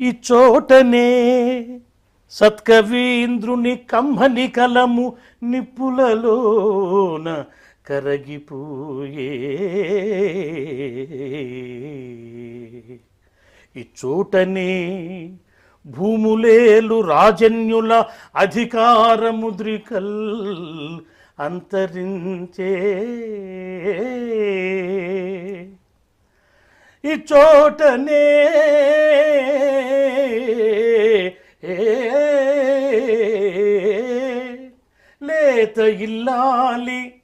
ఈ చోటనే సత్కవీంద్రుని కమ్మని కలము నిప్పులలోన కరగిపోయే. ఈ చోటనే భూములేలు రాజన్యుల అధికార ముద్రికల్ అంతరించే. ఈ చోటనే లేత ఇల్లాలి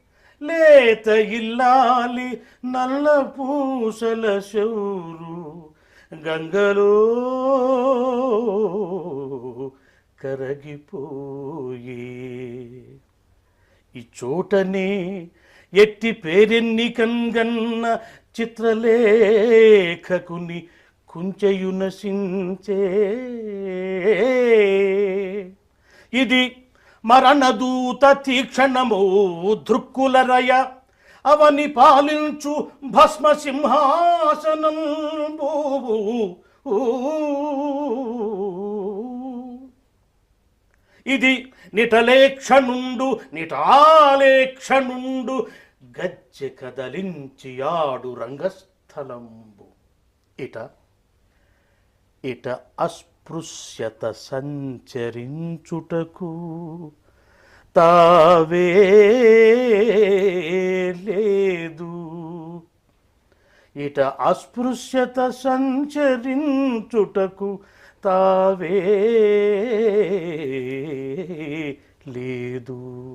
లేత ఇల్లాలి నల్ల పూసల శౌరు గంగలో కరగిపోయి. ఈ చోటనే ఎట్టి పేరెన్ని కన్గన్న చిత్రలేఖకుని కుంచెయునసించే. ఇది మరణదూత తీక్షణము దృక్కులరయ. అవని పాలించు భస్మ సింహాసనం ఇది నిటలేక్షణుండు నిటాలేక్షణుండు గజ్జె కదలించి ఆడు రంగస్థలంబు. ఇట ఇట అస్పృశ్యత సంచరించుటకు తావే లేదు. ఇట అస్పృశ్యత సంచరించుటకు తావే లేదు.